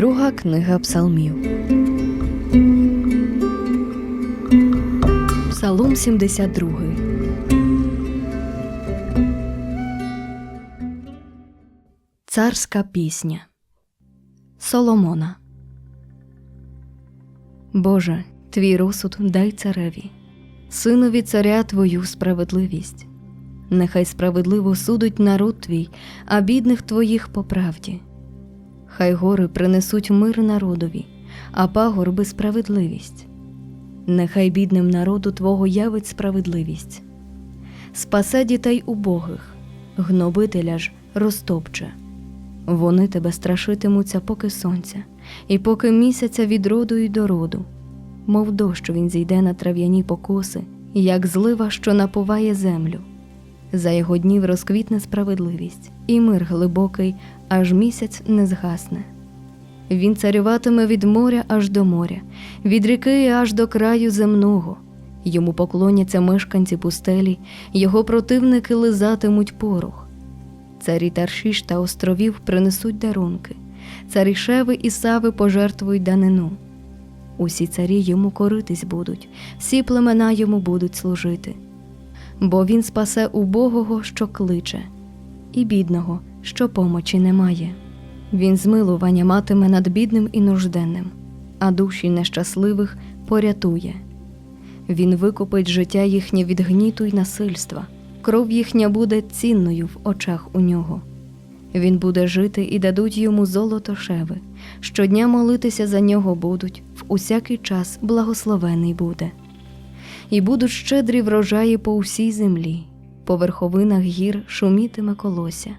Друга книга псалмів. Псалом 72. Царська пісня Соломона. Боже, твій розсуд дай цареві, синові царя твою справедливість. Нехай справедливо судить народ твій, а бідних твоїх по правді. Хай гори принесуть мир народові, а пагорби справедливість. Нехай бідним народу Твого явить справедливість. Спасе дітей убогих, гнобителя ж розтопче. Вони тебе страшитимуться, поки сонця, і поки місяця від роду й до роду, мов дощ він зійде на трав'яні покоси, як злива, що напуває землю. За його днів розквітне справедливість, і мир глибокий, аж місяць не згасне. Він царюватиме від моря аж до моря, від ріки аж до краю земного. Йому поклоняться мешканці пустелі, його противники лизатимуть порох. Царі Таршіш та островів принесуть дарунки, царі Шеви і Сави пожертвують данину. Усі царі йому коритись будуть, всі племена йому будуть служити. Бо він спасе убогого, що кличе, і бідного, що помочі немає. Він змилування матиме над бідним і нужденним, а душі нещасливих порятує. Він викупить життя їхнє від гніту й насильства, кров їхня буде цінною в очах у нього. Він буде жити і дадуть йому золото шеви, щодня молитися за нього будуть, в усякий час благословений буде. І будуть щедрі врожаї по усій землі, по верховинах гір шумітиме колося.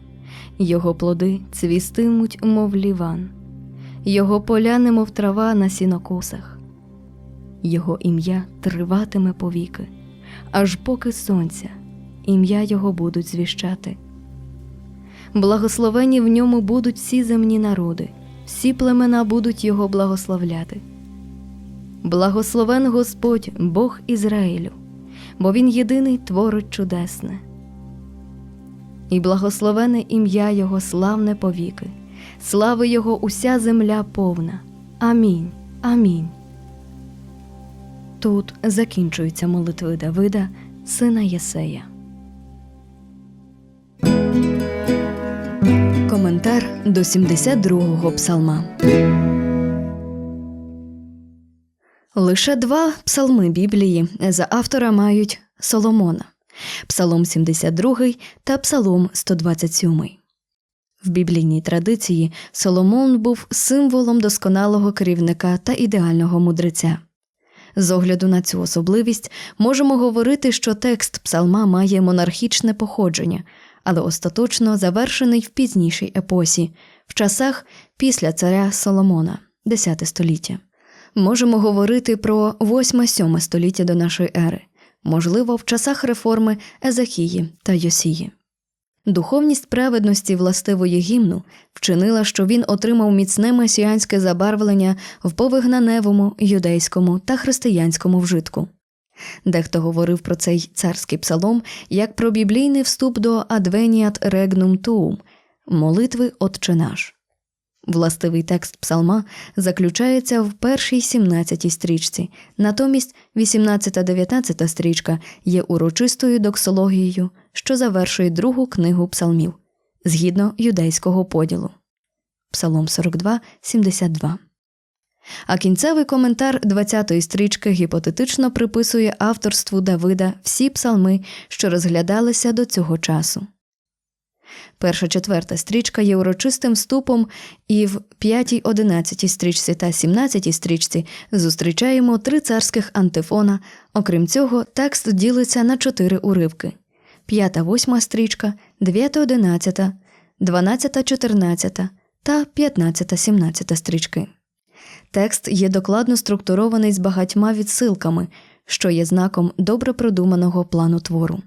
Його плоди цвістимуть, мов ліван, його поля, немов трава на сінокосах, його ім'я триватиме повіки, аж поки сонця, ім'я його будуть звіщати. Благословені в ньому будуть всі земні народи, всі племена будуть його благословляти. Благословен Господь, Бог Ізраїлю, бо Він єдиний творить чудесне і благословене ім'я Його славне повіки, слави Його уся земля повна. Амінь. Амінь. Тут закінчуються молитви Давида, сина Єсея. Коментар до 72-го псалма. Лише два псалми Біблії за автора мають Соломона. Псалом 72 та Псалом 127. В біблійній традиції Соломон був символом досконалого керівника та ідеального мудреця. З огляду на цю особливість можемо говорити, що текст псалма має монархічне походження, але остаточно завершений в пізнішій епосі, в часах після царя Соломона, X століття. Можемо говорити про 8-7 століття до нашої ери можливо, в часах реформи Езахії та Йосії. Духовність праведності властивої гімну вчинила, що він отримав міцне месіанське забарвлення в повигнаневому, юдейському та християнському вжитку. Дехто говорив про цей царський псалом як про біблійний вступ до Адвеніат Регнум Туум молитви Отче наш. Властивий текст псалма заключається в першій 17 стрічці, натомість 18-19 стрічка є урочистою доксологією, що завершує другу книгу псалмів згідно юдейського поділу. Псалом 42, 72. А кінцевий коментар 20-ї стрічки гіпотетично приписує авторству Давида всі псалми, що розглядалися до цього часу. Перша четверта стрічка є урочистим вступом, і в п'ятій, одинадцятій стрічці та сімнадцятій стрічці зустрічаємо три царських антифона. Окрім цього, текст ділиться на чотири уривки: п'ята, восьма стрічка, дев'ята, одинадцята, дванадцята, чотирнадцята та п'ятнадцята, сімнадцята стрічки. Текст є докладно структурований з багатьма відсилками, що є знаком добре продуманого плану твору.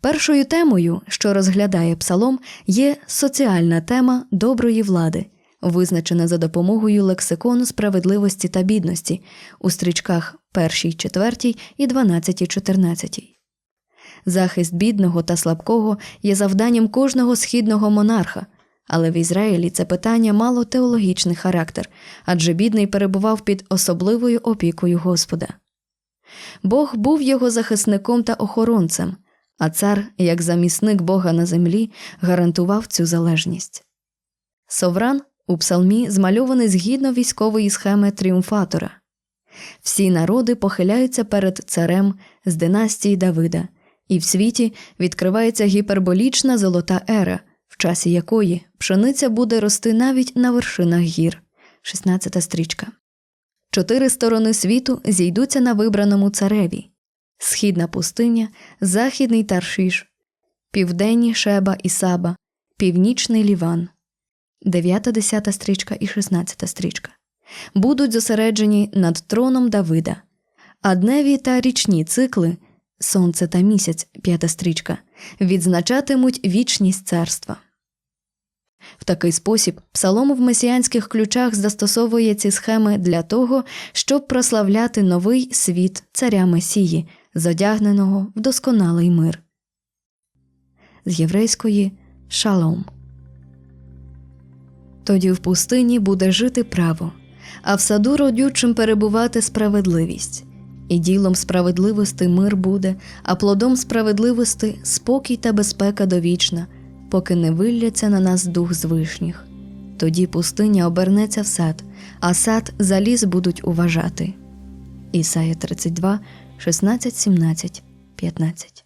Першою темою, що розглядає псалом, є соціальна тема доброї влади, визначена за допомогою лексикону справедливості та бідності у стрічках 1, 4 і 12, 14. Захист бідного та слабкого є завданням кожного східного монарха, Але в Ізраїлі це питання мало теологічний характер, адже бідний перебував під особливою опікою Господа. Бог був його захисником та охоронцем, а цар, як замісник Бога на землі, гарантував цю залежність. Совран у псалмі змальований згідно військової схеми тріумфатора. Всі народи похиляються перед царем з династії Давида, і в світі відкривається гіперболічна золота ера, в часі якої пшениця буде рости навіть на вершинах гір. 16 стрічка. Чотири сторони світу зійдуться на вибраному цареві: східна пустиня, західний Таршиш, південні Шеба і Саба, північний Ліван, 9, 10 стрічка і 16 стрічка. Будуть зосереджені над троном Давида, а дневі та річні цикли Сонце та місяць, п'ята стрічка, відзначатимуть вічність царства. В такий спосіб псалом в месіанських ключах застосовує ці схеми для того, щоб прославляти новий світ царя Месії, зодягненого в досконалий мир. З єврейської шалом. Тоді в пустині буде жити право, а в саду родючим перебувати справедливість. І ділом справедливости мир буде, а плодом справедливости спокій та безпека довічна, поки не вилляться на нас дух з вишніх. Тоді пустиня обернеться в сад, а сад за ліс будуть уважати. Ісая 32, 16, 17, 15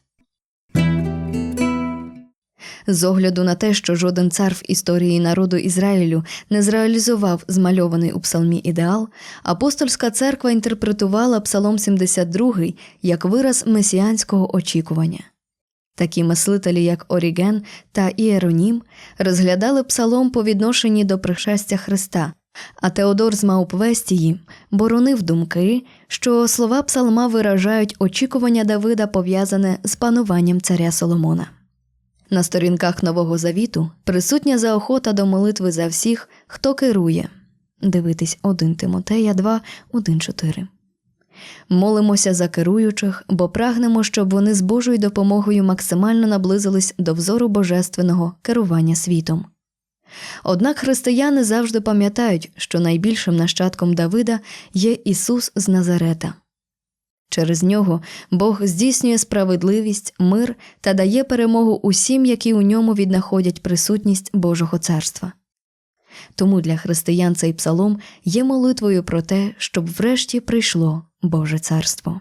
з огляду на те, що жоден цар в історії народу Ізраїлю не зреалізував змальований у псалмі ідеал, апостольська церква інтерпретувала Псалом 72 як вираз месіанського очікування. Такі мислителі, як Оріген та Іеронім, розглядали псалом по відношенні до пришестя Христа, а Теодор з Маупвестії боронив думки, що слова псалма виражають очікування Давида пов'язане з пануванням царя Соломона. На сторінках Нового Завіту присутня заохота до молитви за всіх, хто керує. Дивитись 1 Тимотея 2, 1, 4. Молимося за керуючих, бо прагнемо, щоб вони з Божою допомогою максимально наблизились до взору божественного керування світом. Однак християни завжди пам'ятають, що найбільшим нащадком Давида є Ісус з Назарета. Через нього Бог здійснює справедливість, мир та дає перемогу усім, які у ньому віднаходять присутність Божого царства. Тому для християн цей псалом є молитвою про те, щоб врешті прийшло Боже царство.